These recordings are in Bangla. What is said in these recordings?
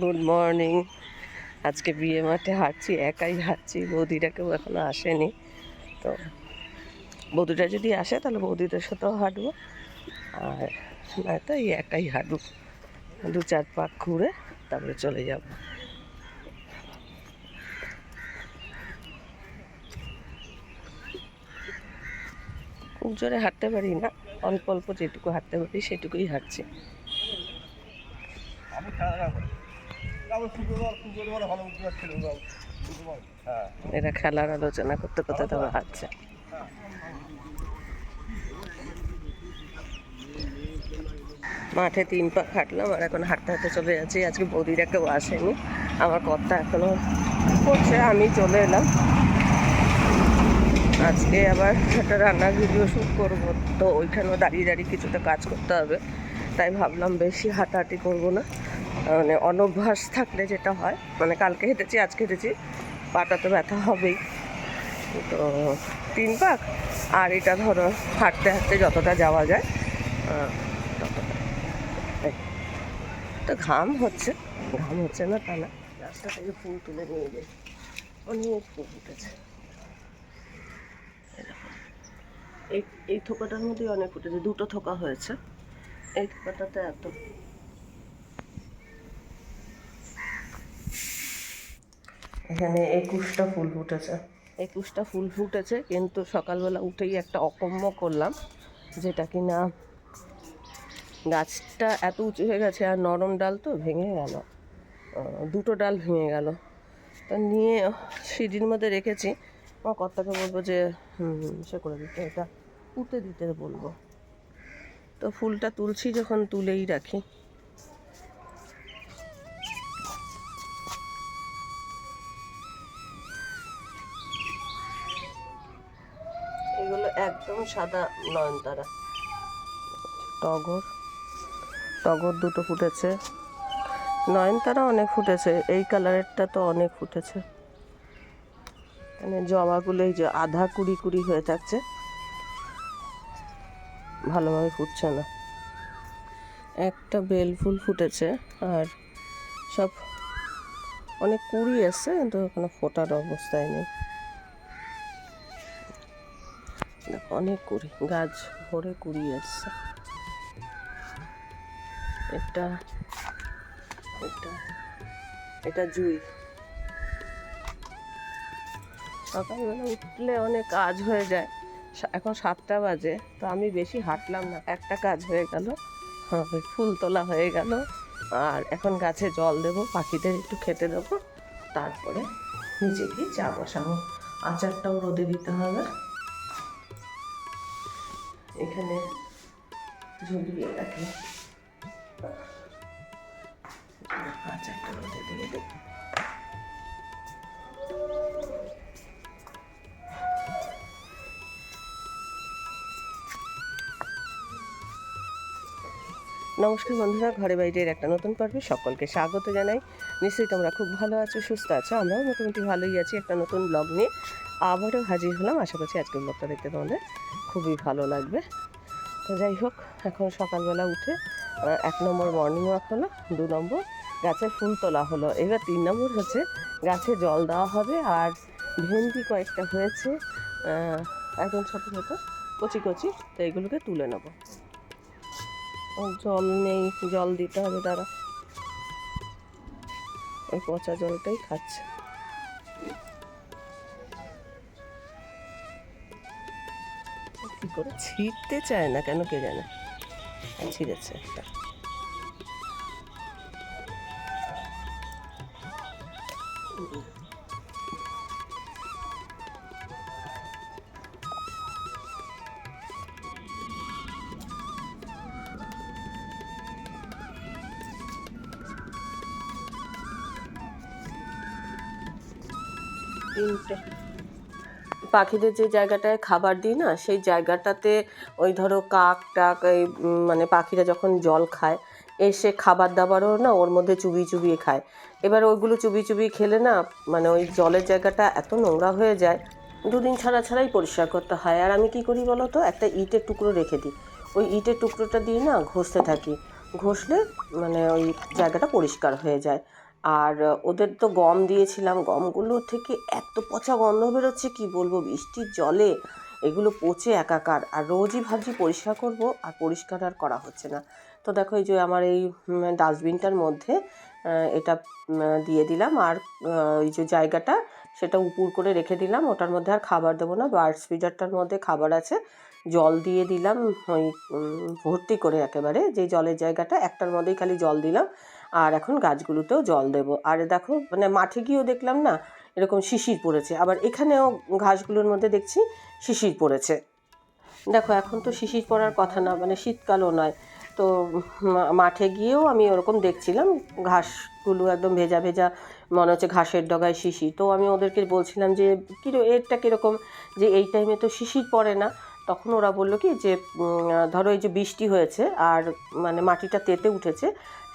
গুড মর্নিং আজকে বিয়ে মাঠে হাঁটছি, একাই হাঁটছি। বৌদিরা কেউ এখনও আসেনি। তো বৌদিটা যদি আসে, তাহলে বৌদিদের সাথেও হাঁটবো। আর নয়তো এই একাই হাঁটবো দু চার পাক ঘুরে তারপরে চলে যাব। খুব জোরে হাঁটতে পারি না। অল্প অল্প যেটুকু হাঁটতে পারি, সেটুকুই হাঁটছি। এরা খেলার আলোচনা করতে করতে তবে হাঁটছে। মাঠে তিন পাক হাঁটলাম আর এখন হাঁটতে হাঁটতে চলে যাচ্ছি। আজকে বৌদিরা কেউ আসেনি আমার কর্তা এখনও করছে আমি চলে এলাম। আজকে আবার একটা রান্নার ভিডিও শ্যুট করব। তো ওইখানেও দাঁড়িয়ে দাঁড়িয়ে কিছুটা কাজ করতে হবে। তাই ভাবলাম বেশি হাঁটাহাঁটি করব না। মানে অনভ্যাস থাকলে যেটা হয় মানে কালকে হেঁটেছি, আজকে হেঁটেছি, পাটা তো ব্যথা হবেই। তো তিন পাক, আর এটা ধরো হাঁটতে হাঁটতে যতটা যাওয়া যায় ততটা। তো ঘাম হচ্ছে ঘাম হচ্ছে না তা না, রাস্তা থেকে ফুল তুলে নিয়ে যাই অনেক ফুল উঠেছে এই এই এই থোকাটার মধ্যেই অনেক ফুটেছে, দুটো থোকা হয়েছে। এই থোকাটাতে এত এখানে একুশটা ফুল ফুটেছে। একুশটা ফুল ফুটেছে, কিন্তু সকালবেলা উঠেই একটা অকম্য করলাম, যেটা কি না গাছটা এত উঁচু হয়ে গেছে আর নরম ডাল তো ভেঙে গেল। দুটো ডাল ভেঙে গেল। তা নিয়ে সিঁড়ির মধ্যে রেখেছি। আমার কর্তাকে বলব যে সে করে দিতে, এটা পুঁতে দিতে বলব। তো ফুলটা তুলছি যখন তুলেই রাখি। একদম সাদা নয়নতারা টগর। টগর দুটো ফুটেছে। নয়নতারা অনেক ফুটেছে। এই কালারেরটা তো অনেক ফুটেছে। মানে জবাগুলো এই যে আধা কুড়ি কুড়ি হয়ে থাকছে। ভালোভাবে ফুটছে না। একটা বেল ফুল ফুটেছে আর সব অনেক কুড়ি এসছে, কিন্তু ওখানে ফোটার অবস্থায় নেই। দেখো, অনেক কুড়ি, গাছ ভরে কুড়ি এসছে এটা এটা এটা জুই। সকালবেলা উঠলে অনেক কাজ হয়ে যায়। এখন সাতটা বাজে, তো আমি বেশি হাঁটলাম না। একটা কাজ হয়ে গেল ফুল তোলা হয়ে গেল। আর এখন গাছে জল দেবো, পাখিদের একটু খেতে দেবো। তারপরে নিচে গিয়ে চা বসাবো। আচারটাও রোদে দিতে হবে। এখানে ঝুলিয়ে রাখি। দেবো নমস্কার বন্ধুরা, ঘরে বাইরের একটা নতুন পর্বে সকলকে স্বাগত জানাই। নিশ্চয়ই তোমরা খুব ভালো আছো, সুস্থ আছো, আমরাও মোটামুটি ভালোই আছি। একটা নতুন ব্লগ নিয়ে আবারও হাজির হলাম। আশা করছি আজকের ব্লগটা দেখতে তোমাদের খুবই ভালো লাগবে। তো যাই হোক, এখন সকালবেলা উঠে এক নম্বর মর্নিং ওয়াক হলো, দু নম্বর গাছে ফুল তোলা হলো। এবার তিন নম্বর হচ্ছে গাছে জল দেওয়া হবে আর ভেন্ডি কয়েকটা হয়েছে একদম ছোটো ছোটো, কচি কচি, তো এগুলোকে তুলে নেব। জল নেই, জল দিতে হবে তারা। ওই পচা জলটাই খাচ্ছে। করে ছিঁড়তে চায় না কেন কে জানে আর ছিঁড়েছে একটা তিনটে পাখিদের যে জায়গাটায় খাবার দিই না, সেই জায়গাটাতে ওই ধরো কাক টাক এই মানে পাখিরা যখন জল খায়, এসে খাবার দাবারও না ওর মধ্যে চুবিয়ে চুবিয়ে খায়। এবার ওইগুলো চুবিয়ে চুবিয়ে খেলে না মানে ওই জলের জায়গাটা এত নোংরা হয়ে যায়, দুদিন ছাড়া ছাড়াই পরিষ্কার করতে হয়। আর আমি কি করি বলো তো? একটা ইটের টুকরো রেখে দিই। ওই ইটের টুকরোটা দিয়ে না ঘষতে থাকি। ঘষলে মানে ওই জায়গাটা পরিষ্কার হয়ে যায়। আর ওদের তো গম দিয়েছিলাম। গমগুলো থেকে এত পচা গন্ধ বেরোচ্ছে, কি বলব? বৃষ্টির জলে এগুলো পচে একাকার। আর রোজই ভাবছি পরিষ্কার করব, আর পরিষ্কার আর করা হচ্ছে না। তো দেখো, এই যে আমার এই ডাস্টবিনটার মধ্যে এটা দিয়ে দিলাম। আর এই যে জায়গাটা, সেটা উপুর করে রেখে দিলাম। ওটার মধ্যে আর খাবার দেবো না। বার্ড ফিডারটার মধ্যে খাবার আছে। জল দিয়ে দিলাম, ওই ভর্তি করে একেবারে। যে জলের জায়গাটা, একটার মধ্যেই খালি জল দিলাম। আর এখন গাছগুলোতেও জল দেব। আর দেখো মানে মাঠে গিয়েও দেখলাম না, এরকম শিশির পড়েছে। আবার এখানেও ঘাসগুলোর মধ্যে দেখছি শিশির পড়েছে। দেখো, এখন তো শিশির পড়ার কথা না মানে শীতকালও নয়। তো মাঠে গিয়েও আমি ওরকম দেখছিলাম, ঘাসগুলো একদম ভেজা ভেজা, মনে হচ্ছে ঘাসের ডগায় শিশির। তো আমি ওদেরকে বলছিলাম যে কিরো এরটা কীরকম? যে, এই টাইমে তো শিশির পড়ে না। তখন ওরা বলল কি যে ধরো এই যে বৃষ্টি হয়েছে, আর মানে মাটিটা তেতে উঠেছে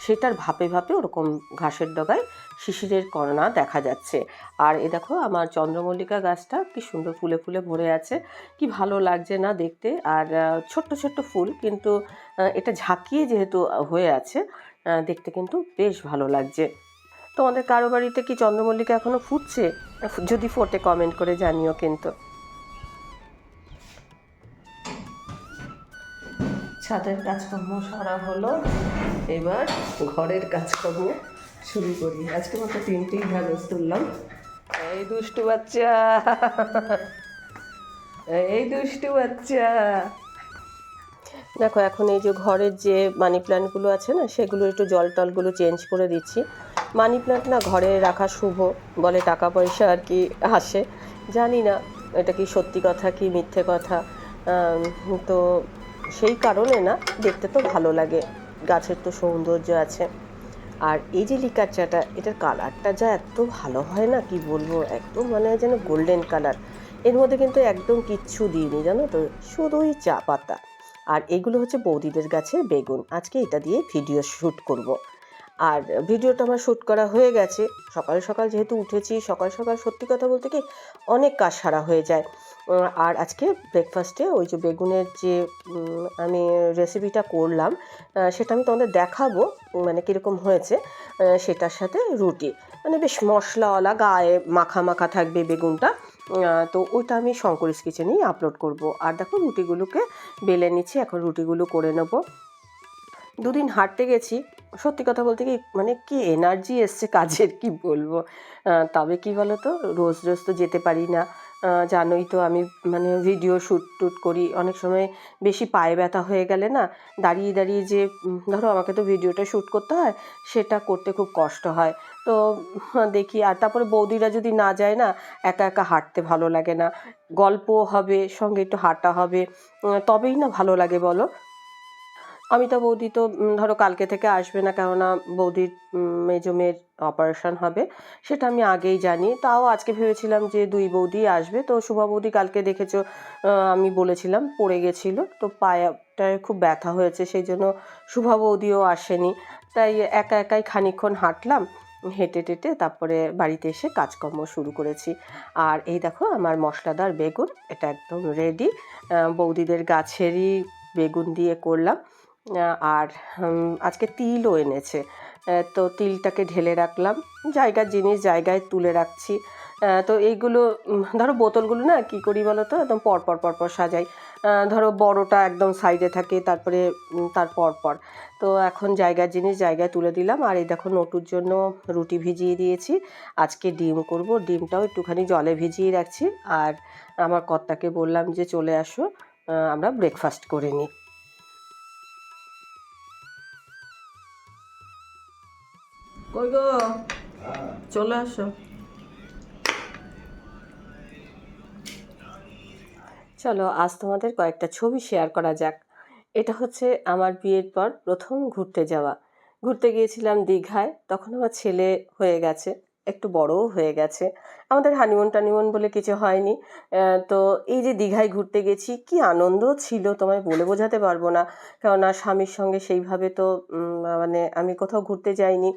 সেটার ভাপে ভাপে ওরকম ঘাসের ডগায় শিশিরের কণা দেখা যাচ্ছে। আর এ দেখো আমার চন্দ্রমল্লিকা গাছটা কি সুন্দর ফুলে ফুলে ভরে আছে। কি ভালো লাগছে না দেখতে। আর ছোট্ট ছোট্ট ফুল কিন্তু এটা ঝাঁকিয়ে যেহেতু হয়ে আছে দেখতে কিন্তু বেশ ভালো লাগছে। তোমাদের কারও বাড়িতে কি চন্দ্রমল্লিকা এখনও ফুটছে? যদি ফোটে কমেন্ট করে জানিও কিন্তু। ছাদের কাজকর্ম সারা হলো। এবার ঘরের কাজকর্ম শুরু করি। আজকে মতো তিনটেই ঢ্যাঁড়স তুললাম। এই দুষ্টু বাচ্চা। এই দুষ্টু বাচ্চা। দেখো, এখন এই যে ঘরের যে মানি প্ল্যান্টগুলো আছে না, সেগুলো একটু জল টলগুলো চেঞ্জ করে দিচ্ছি। মানি প্ল্যান্ট না ঘরে রাখা শুভ বলে টাকা পয়সা আর কি আসে। জানি না এটা কি সত্যি কথা, কি মিথ্যে কথা। তো সেই কারণে না দেখতে তো ভালো লাগে। গাছের তো সৌন্দর্য আছে। আর এই যে লিকার চাটা, এটার কালারটা যা এত ভালো হয় না, কি বলব? একদম মানে যেন গোল্ডেন কালারের মধ্যে কিন্তু একদম কিচ্ছু দিইনি, জানো তো? শুধুই চা পাতা। আর এগুলো হচ্ছে বৌদিদের গাছের বেগুন। আজকে এটা দিয়ে ভিডিও শ্যুট করব। আর ভিডিওটা আমার শ্যুট করা হয়ে গেছে। সকাল সকাল যেহেতু উঠেছি, সকাল সকাল সত্যি কথা বলতে কি অনেক কাজ সারা হয়ে যায়। আর আজকে ব্রেকফাস্টে ওই যে বেগুনের যে আমি রেসিপিটা করলাম সেটা আমি তোমাদের দেখাবো মানে কীরকম হয়েছে সেটার সাথে রুটি। মানে বেশ মশলাওয়ালা, গায়ে মাখা মাখা থাকবে বেগুনটা তো ওইটা আমি শঙ্করিস কিচেনেই আপলোড করব। আর দেখো রুটিগুলোকে বেলে নিচ্ছি, এখন রুটিগুলো করে নেব। দুদিন হাঁটতে গেছি, সত্যি কথা বলতে কি মানে কি এনার্জি এসছে কাজের, কি বলব? তবে কি বলো তো রোজ রোজ তো যেতে পারি না। জানোই তো আমি মানে ভিডিও শ্যুট টুট করি। অনেক সময় বেশি পায়ে ব্যথা হয়ে গেলে না, দাঁড়িয়ে দাঁড়িয়ে যে ধরো আমাকে তো ভিডিওটা শ্যুট করতে হয়, সেটা করতে খুব কষ্ট হয়। তো দেখি, আর তারপরে বৌদিরা যদি না যায় না, একা একা হাঁটতে ভালো লাগে না। গল্পও হবে, সঙ্গে একটু হাঁটা হবে তবেই না ভালো লাগে বলো। অমিতা বৌদি তো ধরো কালকে থেকে আসবে না, কেননা বৌদির মেজো মেয়ের অপারেশন হবে, সেটা আমি আগেই জানি। তাও আজকে ভেবেছিলাম যে দুই বৌদি আসবে। তো শুভা বৌদি কালকে দেখেছ আমি বলেছিলাম, পড়ে গেছিল। তো পায়াটায় খুব ব্যথা হয়েছে, সেই জন্য শুভা বৌদিও আসেনি। তাই একা একাই খানিকক্ষণ হাঁটলাম, হেঁটে টেটে তারপরে বাড়িতে এসে কাজকর্ম শুরু করেছি। আর এই দেখো, আমার মশলাদার বেগুন, এটা একদম রেডি বৌদিদের গাছেরই বেগুন দিয়ে করলাম। আর আজকে তিলও এনেছে। তো তিলটাকে ঢেলে রাখলাম। জায়গার জিনিস জায়গায় তুলে রাখছি। তো এইগুলো ধরো বোতলগুলো না, কী করি বলো তো? একদম পরপর পরপর সাজাই। ধরো বড়টা একদম সাইডে থাকে, তারপরে তার পরপর তো এখন জায়গার জিনিস জায়গায় তুলে দিলাম। আর এই দেখো নটুর জন্য রুটি ভিজিয়ে দিয়েছি। আজকে ডিম করব। ডিমটাও একটুখানি জলে ভিজিয়ে রাখছি। আর আমার কর্তাকে বললাম যে, চলে আসো। আমরা ব্রেকফাস্ট করে নিই। কই গো? চলে আসো। চলো, আজ তোমাদের কয়েকটা ছবি শেয়ার করা যাক। এটা হচ্ছে আমার বিয়ের পর প্রথম ঘুরতে যাওয়া। ঘুরতে গিয়েছিলাম দীঘায়, তখন আমার ছেলে হয়ে গেছে, একটু বড়ও হয়ে গেছে। আমাদের হানিমুন টানিমুন বলে কিছু হয়নি। তো এই যে দীঘায় ঘুরতে গেছি, কি আনন্দ ছিল তোমায় বলে বোঝাতে পারব না। কেননা স্বামীর সঙ্গে সেইভাবে তো মানে আমি কোথাও ঘুরতে যাইনি।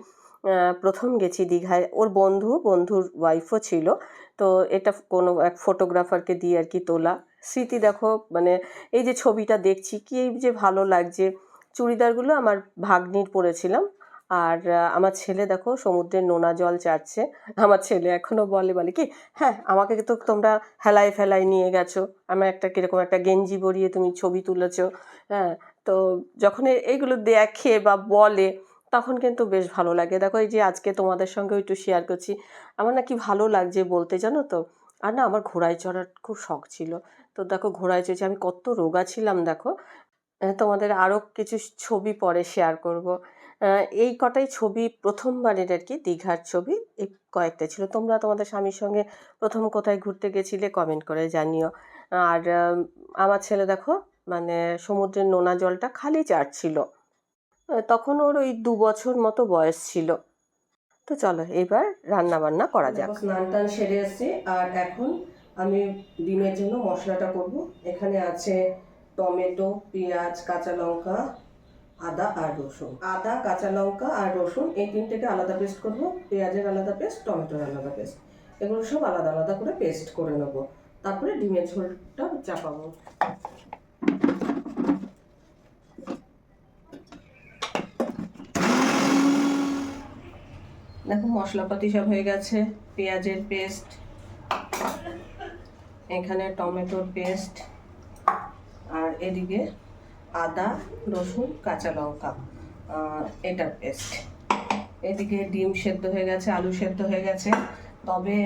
প্রথম গেছি দীঘায়। ওর বন্ধু, বন্ধুর ওয়াইফও ছিল। তো এটা কোনো এক ফটোগ্রাফারকে দিয়ে আর কি তোলা। স্মৃতি দেখো মানে এই যে ছবিটা দেখছি, কি এই যে ভালো লাগছে। চুড়িদারগুলো আমার ভাগ্নির পরেছিলাম। আর আমার ছেলে দেখো, সমুদ্রের নোনা জল চাচ্ছে আমার ছেলে এখনও বলে বলে কি হ্যাঁ আমাকে তো তোমরা হেলায় ফেলায় নিয়ে গেছো। আমার একটা কীরকম একটা গেঞ্জি পরিয়ে তুমি ছবি তুলেছো। হ্যাঁ তো যখন এইগুলো দেখে বা বলে তখন কিন্তু বেশ ভালো লাগে। দেখো এই যে আজকে তোমাদের সঙ্গে একটু শেয়ার করছি, আমার না কি ভালো লাগছে বলতে জানো তো? আর না আমার ঘোড়ায় চড়ার খুব শখ ছিল। তো দেখো ঘোড়ায় চড়ছি, আমি কত রোগা ছিলাম দেখো। তোমাদের আরও কিছু ছবি পরে শেয়ার করব। এই কটাই ছবি প্রথমবারের আর কি, দীঘার ছবি এই কয়েকটা ছিল। তোমরা তোমাদের স্বামীর সঙ্গে প্রথম কোথায় ঘুরতে গেছিলে কমেন্ট করে জানিও। আর আমার ছেলে দেখো মানে সমুদ্রের নোনা জলটা খালি চাটছিল। তখন ওর ওই দু বছর মতো বয়স ছিল। তো চলো এবার রান্না বান্না করা যাক। স্নান টান সেরে এসছি। আর এখন আমি ডিমের জন্য মশলাটা করব। এখানে আছে টমেটো পেঁয়াজ কাঁচা লঙ্কা আদা আর রসুন। আদা কাঁচা লঙ্কা আর রসুন এই তিনটেকে আলাদা পেস্ট করব। পেঁয়াজের আলাদা পেস্ট টমেটোর আলাদা পেস্ট। এগুলো সব আলাদা আলাদা করে পেস্ট করে নেব। তারপরে ডিমের ঝোলটা চাপাবো। দেখো মশলাপাতি সব হয়ে গেছে, পেঁয়াজের পেস্ট, এখানে টমেটোর পেস্ট, আর এদিকে আদা, রসুন, কাঁচা লঙ্কা এটার পেস্ট। এদিকে ডিম সেদ্ধ হয়ে গেছে, আলু সেদ্ধ হয়ে গেছে। তবে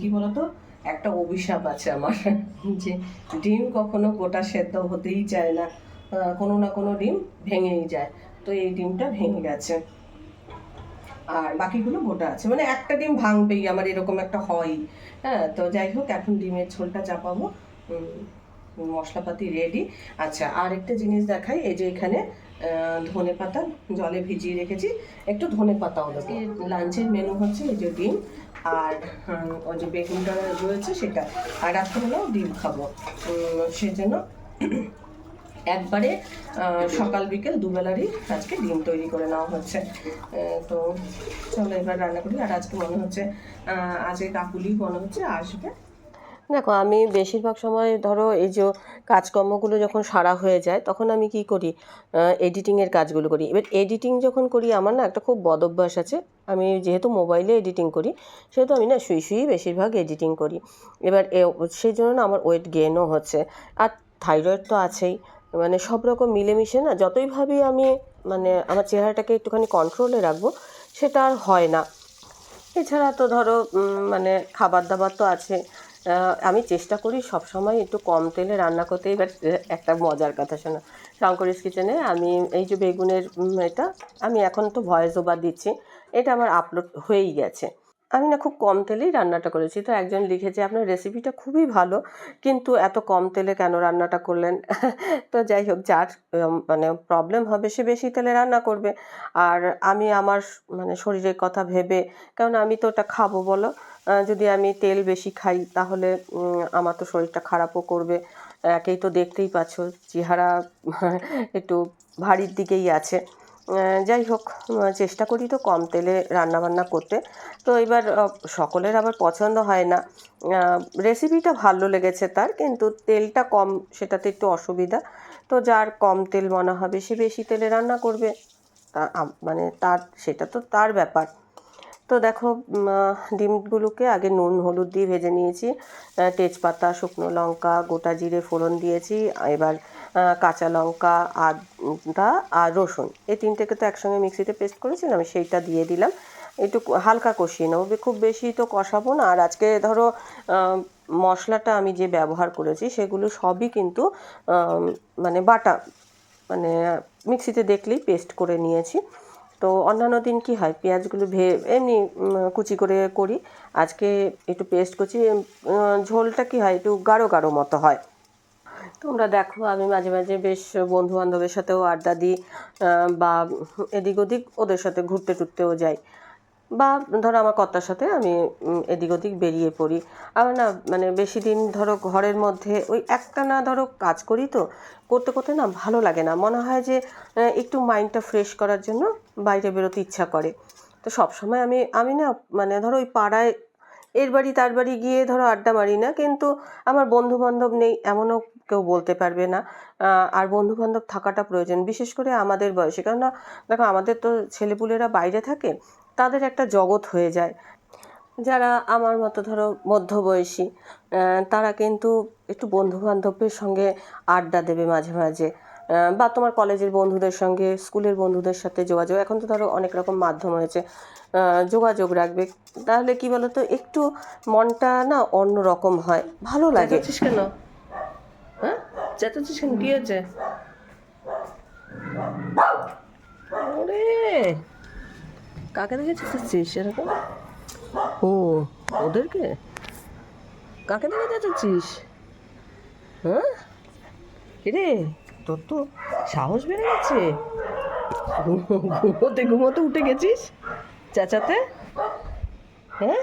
কি বলতো, একটা অভিশাপ আছে আমার, যে ডিম কখনো গোটা সেদ্ধ হতেই চায় না। কোনো না কোনো ডিম ভেঙেই যায়। তো এই ডিমটা ভেঙে গেছে। আর বাকিগুলো গোটা আছে। মানে একটা ডিম ভাঙবেই আমার এরকম একটা হয়। হ্যাঁ তো যাই হোক এখন ডিমের ঝোলটা চাপাবো মশলাপাতি রেডি আচ্ছা আর একটা জিনিস দেখাই এই যে এখানে ধনে পাতা জলে ভিজিয়ে রেখেছি। একটু ধনে পাতাও দেবো। লাঞ্চের মেনু হচ্ছে এই যে ডিম আর ওই যে বেগুনটা রয়েছে সেটা। আর রাত্রেবেলাও ডিম খাব। সেজন্য একবারে সকাল বিকেল দুবেলারই আজকে ডিম তৈরি করে নেওয়া হচ্ছে। তো চলো এবার রান্না করি। আর আজকে মনে হচ্ছে আজকে কাকুলি মনে হচ্ছে আসবে। দেখো, আমি বেশিরভাগ সময় ধরো এই যে কাজকর্মগুলো যখন সারা হয়ে যায়, তখন আমি কি করি? এডিটিংয়ের কাজগুলো করি। এবার এডিটিং যখন করি, আমার না একটা খুব বদ অভ্যাস আছে। আমি যেহেতু মোবাইলে এডিটিং করি, সেহেতু আমি না শুই শুয়েই বেশিরভাগ এডিটিং করি। এবার সেই জন্য না আমার ওয়েট গেনও হচ্ছে। আর থাইরয়েড তো আছেই। মানে সব রকম মিলেমিশে না, যতই ভাবি আমি মানে আমার চেহারাটাকে একটুখানি কন্ট্রোলে রাখব, সেটা আর হয় না। এছাড়া তো ধরো মানে খাবার দাবার তো আছে। আমি চেষ্টা করি সব সময় একটু কম তেলে রান্না করতে, এবার একটা মজার কথা শোনো। শঙ্করিস কিচেনে আমি, এই যে বেগুনের এটা, আমি এখন তো ভয়েস ওভার দিচ্ছি। এটা আমার আপলোড হয়েই গেছে। আমি না খুব কম তেলেই রান্নাটা করেছি। তো একজন লিখেছে, আপনার রেসিপিটা খুবই ভালো, কিন্তু এত কম তেলে কেন রান্নাটা করলেন? তো যাই হোক, যার মানে প্রবলেম হবে, সে বেশি তেলে রান্না করবে। আর আমি আমার মানে শরীরের কথা ভেবে, কারণ আমি তো ওটা খাব বলো যদি আমি তেল বেশি খাই, তাহলে আমার তো শরীরটা খারাপও করবে। একেই তো দেখতেই পাচ্ছ, চেহারা একটু ভারীর দিকেই আছে। যাই হোক চেষ্টা করি তো কম তেলে রান্নাবান্না করতে। তো এবার সকলের আবার পছন্দ হয় না। রেসিপিটা ভালো লেগেছে তার, কিন্তু তেলটা কম, সেটাতে একটু অসুবিধা। তো যার কম তেল মনে হবে, সে বেশি তেলে রান্না করবে। তা মানে তার, সেটা তো তার ব্যাপার। তো দেখো ডিমগুলোকে আগে নুন, হলুদ দিয়ে ভেজে নিয়েছি। তেজপাতা, শুকনো লঙ্কা, গোটা জিরে ফোড়ন দিয়েছি। এবার কাঁচা লঙ্কা, আদা আর রসুন। এই তিনটেকে তো একসঙ্গে মিক্সিতে পেস্ট করেছিলাম সেইটা দিয়ে দিলাম। একটু হালকা কষিয়ে নেব। খুব বেশি তো কষাবো না। আর আজকে ধরো মশলাটা আমি যে ব্যবহার করেছি, সেগুলো সবই কিন্তু মানে বাটা মানে মিক্সিতে দেখলেই পেস্ট করে নিয়েছি। তো অন্যান্য দিন কি হয়? পেঁয়াজগুলো ভে, এমনি কুচি করে করি। আজকে একটু পেস্ট করছি ঝোলটা কি হয়? একটু গাঢ় গাঢ় মতো হয়। তোমরা দেখো, আমি মাঝে মাঝে বেশ বন্ধু বান্ধবের সাথেও আড্ডা দিই বা এদিক ওদিক ওদের সাথে ঘুরতে টুরতেও যাই। বা ধরো আমার কর্তার সাথে আমি এদিক ওদিক বেরিয়ে পড়ি। আমার না মানে বেশি দিন ধরো ঘরের মধ্যে ওই একটা না ধরো কাজ করি তো, করতে করতে না ভালো লাগে না। মনে হয় যে একটু মাইন্ডটা ফ্রেশ করার জন্য বাইরে বেরোতে ইচ্ছা করে। তো সব সময় আমি আমি না মানে ধরো ওই পাড়ায় এর বাড়ি তার বাড়ি গিয়ে ধরো আড্ডা মারি না, কিন্তু আমার বন্ধু বান্ধব নেই, এমনও কেউ বলতে পারবে না। আর বন্ধু বান্ধব থাকাটা প্রয়োজন, বিশেষ করে আমাদের বয়সে। কেননা, দেখো আমাদের তো ছেলেপুলেরা বাইরে থাকে তাদের একটা জগৎ হয়ে যায়। যারা আমার মতো ধরো মধ্যবয়সী তারা কিন্তু একটু বন্ধু বান্ধবের সঙ্গে আড্ডা দেবে মাঝে মাঝে। বা তোমার কলেজের বন্ধুদের সঙ্গে, স্কুলের বন্ধুদের সাথে যোগাযোগ। এখন তো ধরো অনেক রকম মাধ্যম হয়েছে যোগাযোগ রাখবে। তাহলে কি বলতো, একটু মনটা না অন্য রকম হয়। ভালো লাগে। কেন? হ্যাঁ? কি ওরে! কাকে দেখেছিস এরকম? ও, ওদেরকে? কাকে দেখে চেঁচাচ্ছিস হ্যাঁ? রে তোর তো সাহস বেড়ে গেছে। ঘুমোতে ঘুমোতে উঠে গেছিস? চেঁচাতে? হ্যাঁ?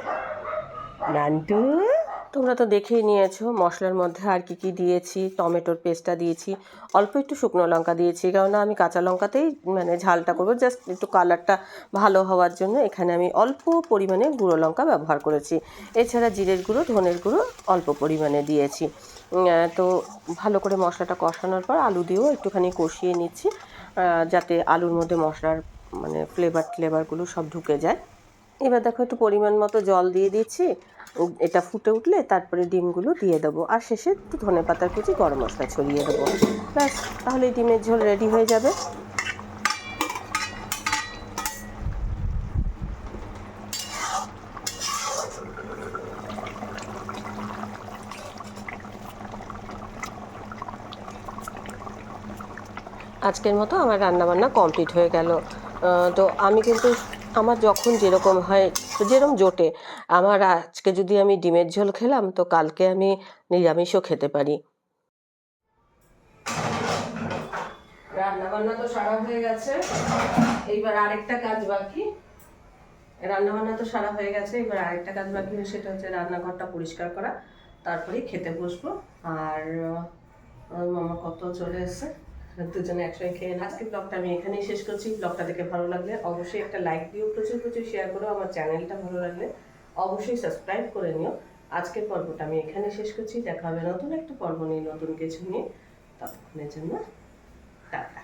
নান্টু? তোমরা তো দেখেই নিয়েছো, মশলার মধ্যে আর কি কি দিয়েছি, টমেটোর পেস্টটা দিয়েছি, অল্প একটু শুকনো লঙ্কা দিয়েছি কারণ আমি কাঁচা লঙ্কাতেই মানে ঝালটা করব জাস্ট একটু কালারটা ভালো হওয়ার জন্য এখানে আমি অল্প পরিমাণে গুঁড়ো লঙ্কা ব্যবহার করেছি। এছাড়া জিরের গুঁড়ো, ধনের গুঁড়ো অল্প পরিমাণে দিয়েছি। তো ভালো করে মশলাটা কষানোর পর আলু দিয়েও একটুখানি কষিয়ে নিচ্ছি যাতে আলুর মধ্যে মশলার মানে ফ্লেভার ফ্লেভারগুলো সব ঢুকে যায়। এবার দেখো একটু পরিমাণ মতো জল দিয়ে দিচ্ছি এটা ফুটে উঠলে তারপরে ডিমগুলো দিয়ে দেবো। আর শেষে একটু ধনে পাতার কুচি, গরম মশলা ছড়িয়ে দেবো। ব্যাস, তাহলে ডিমের ঝোল রেডি হয়ে যাবে। আজকের মতো আমার রান্নাবান্না কমপ্লিট হয়ে গেল। তো আমি কিন্তু আমার যখন যেরকম হয় যেরকম জোটে আমার আজকে যদি আমি ডিমের ঝোল খেলাম তো কালকে আমি নিরামিষও খেতে পারি। রান্নাবান্না তো সারা হয়ে গেছে এইবার আরেকটা কাজ বাকি। রান্নাবান্না তো সারা হয়ে গেছে এবার আরেকটা কাজ বাকি সেটা হচ্ছে রান্নাঘরটা পরিষ্কার করা তারপরে খেতে বসবো। আর আহ, মামা কত চলে এসেছে? দুজনে একসঙ্গে খেয়ে। আজকে ব্লগটা আমি এখানেই শেষ করছি। ব্লগটা দেখে ভালো লাগলে অবশ্যই একটা লাইক দিও। প্রচুর প্রচুর শেয়ার করো। আমার চ্যানেলটা ভালো লাগলে অবশ্যই সাবস্ক্রাইব করে নিও। আজকের পর্বটা আমি এখানে শেষ করছি। দেখা হবে নতুন একটা পর্ব নিয়ে নতুন কিছু নিয়ে। ততক্ষণের জন্য টাটা।